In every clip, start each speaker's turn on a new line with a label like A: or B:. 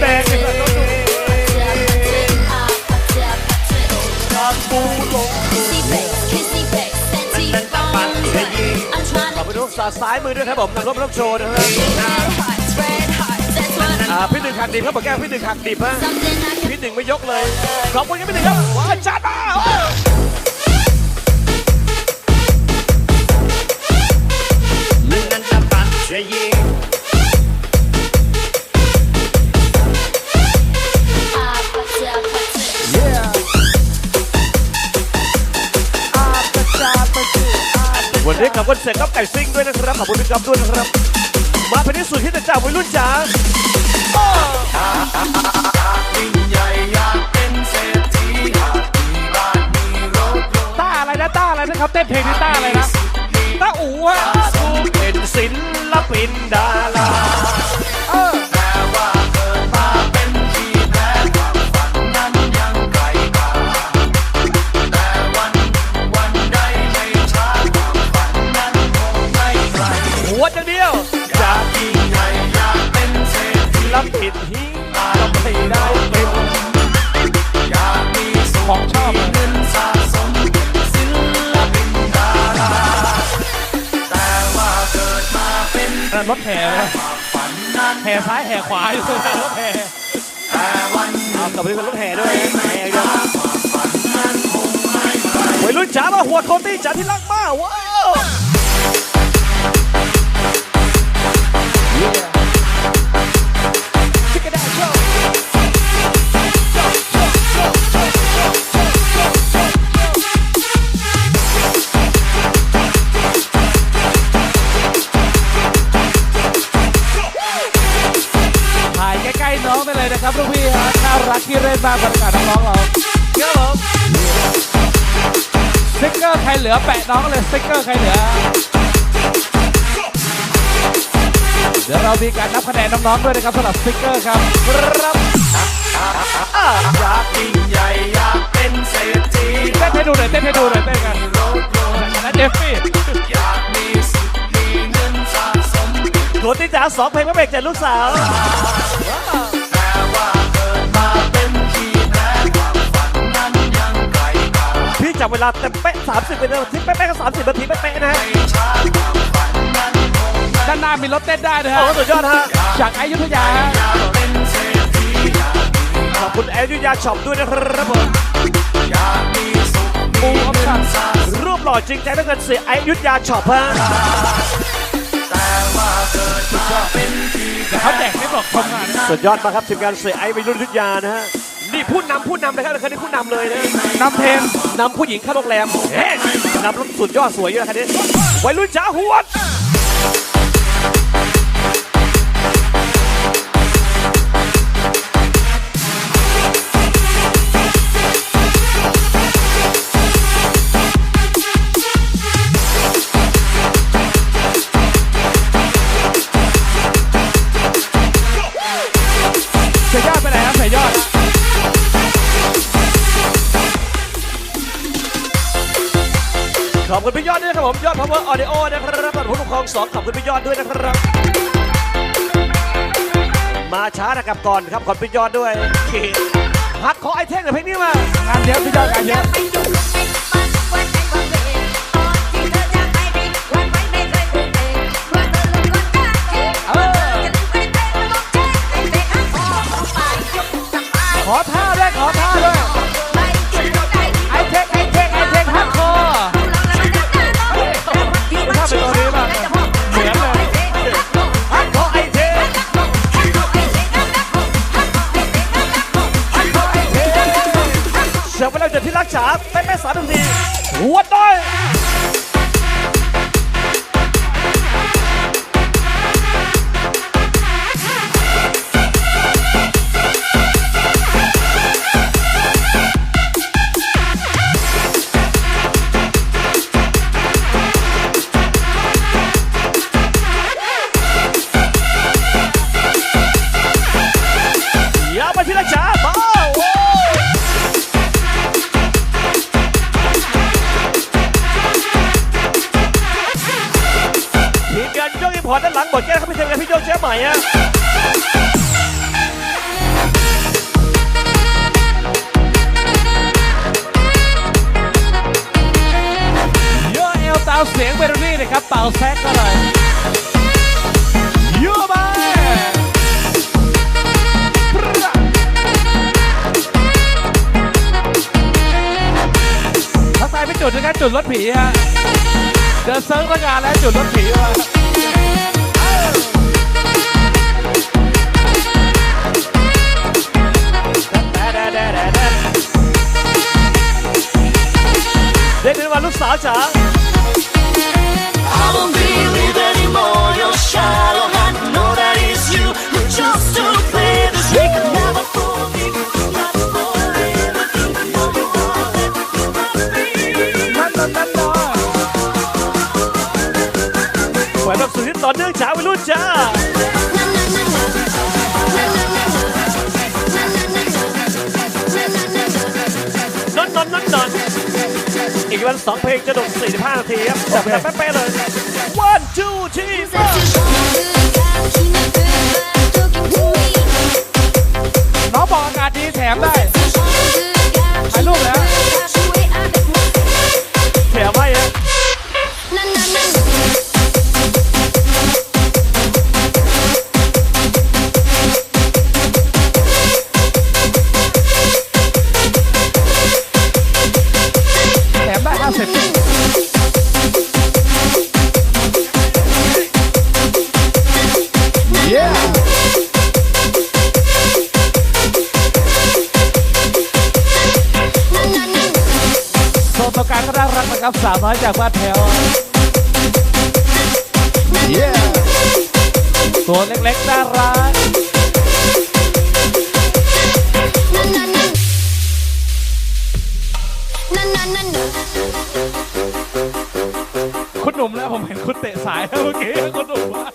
A: แดงเนี่ยรถดูทางบูลงขอบคุณทุกสาซ้ายมือด้วยครับผมนำรถมาต้องโชว์นะครับอ่าพี่หนึ่งขักดิบครับผมแก้วพี่หนึ่งขักดิบฮะพี่หนึ่งไม่ยกเลยขอบคุณครับพี่หนึ่งครับว้าจัดมา
B: รย์
A: วันนี้ขับวันเสร็จกับไก่ซิ่งด้วยนะครับขอบคุณพี่กับด้วยนะครับ มาเป็นที่สุดที่จะจากวัยรุ่นจ๋า
B: ยิ่งใหญ่อยากเป็นเศรษฐีอยากมีบ้านมีรถยนต์
C: ต้าอะไรนะต้าอะไรนะครับเต้นเพลงนี้ต้าอะไรนะต้าอู๋ฮะ
A: กูเป็นศิลปินดารา ผิดหิงก็ไม่ได้เป็น
B: อยากมีสุข
C: ของชอบ
B: มีเงินสะสมเป็นศิลปินดาราแต่ว่าเกิดมาเป็น
C: เออรถแห่นะ
B: ความฝันนั้น
C: แห่ซ้ายแห่ขวาอยู่นะรถแห่
B: แต่วัน
A: เอากลับไปเป็นรถแห่ด้วยแห่เดียววัยรุ่นจ๋ามาหัวโคตี้จ๋าที่รักมากว้าวชิ
C: น้องได้เลยนะครับลูกพี่ฮะน่ารักที่เล่นมากบรรยากาศน้องๆเรา
A: เดี๋ยวผม
C: สติ๊กเกอร์ใครเหลือแปะน้องเลยสติ๊กเกอร์ใครเหลือ เดี๋ยวเรามีการนับคะแนนน้องๆด้วยนะครับสำหรับสติ๊กเกอร์ครับครับ
B: อยากยิ่งใหญ่อยากเป็นเศรษฐี
C: เต้นให้ดูหน่อยเต้นให้ดูหน่อยเต้นกัน
B: รถยนต์
C: นะเจฟฟี่
B: อยากมีสิทธิ์มีเงินสะสม
A: โคตี้จ๋าสองเพลงไม่เบรกจากลูกสาว
B: แต่ว่าเกิดมาเป็นที่แพ้ความฝันนั้นยังไกลกว่า
A: พี่จับเวลาเต็มเป๊ะ 30เป็นนาทีเป๊ะๆก็30นาทีเป๊ะๆนะฮะ
B: ไม่ช้าความฝันนั้นคงไม่
C: ด้านหน้ามีรถเต้นได้ด้วย
A: โอ้
C: ฮะ
A: สุดยอดฮะ
C: จากอยุธยาฮะ
B: อยากเป็นเศรษฐีอยากมี
A: ขอบคุณแอลยุยาช็อปด้วยนะครับผม
B: อยากมีสุขมีเงินสะสม
A: รูปหล่อจริงใจด้วยกันเสียไอยุทธยาช็อปฮะ
B: แต่ว่า เกิดมาเป็นที่แพ้
C: เขาแจกไม่บอกชมงานนะ
A: สุดยอดมากครับทีมงานเสียไอวิรุธยุทธยานะฮะนี่ผู้นำผู้นำนะครับคันนี้ผู้นำเลยนะ
C: นำเพลง
A: นำผู้หญิงเข้าโรงแรมเฮ้นำรถสุดยอดสวยอยู่นะคันนี้วัยรุ่นจ้าหวด
C: คุ
A: ณพี่ยอดด้วยนะครับผมยอดพาวเวอร์ออเดโอนะครับตอนผู้ปกครองสองขอบคุณพี่ยอดด้วยนะครับ มาช้านะครับก่อนครับขอบคุณพี่ยอดด้วยฮักขอไอเทคหน่อยเพลงนี้มา
C: งานเยอะพี่ยอดงานเยอะขอท่าด้วยขอท่าด้วย จ๋าเป็นแม่
A: สาวทันทีหัวต้อย เอา
C: เสียงเบรนี่นะครับ เป่าแซกก็เลยยูบายทักทายไปจุดนะครับจุดรถผีฮะ เดินเซิร์ฟตั้งงานแล้วจุดรถผีมา
B: เด็กเดินมาลูกสาวจ๋า วันสองเพลงจะดก45นาทีครับจับแบบเป๊ะๆเลย one two three four
C: น่ารักนะครับสาวน้อยจากบ้านแถวเย้ตัวเล็กๆน่ารักคุณหนุ่มแล้วผมเห็นคุณเตะสายแล้วเมื่อกี้คุณหนุ่มว่า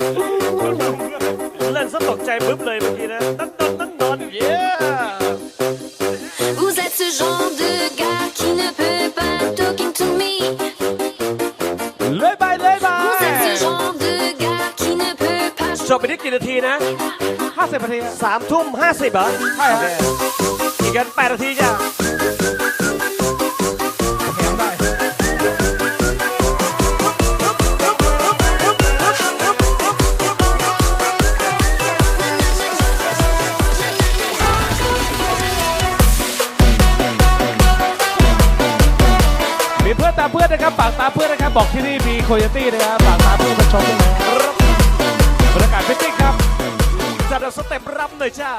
B: นาทีนะ
C: ห้าสิบนาที
B: สามทุ่มห้าสิบเหรอ
C: ใช่ฮะ
B: อีกกันแปดนาทีจ้ะ
C: แถมได้มีเพื่อนตามเพื่อนนะครับฝากตามเพื่อนนะครับบอกที่นี่มีโคโยตี้นะครับฝากตามเพื่อนมาชมด้วยนะบรรยากาศฟิตติ้งครับ
B: จัดเอาสเต็ปรับหน่อยจ้า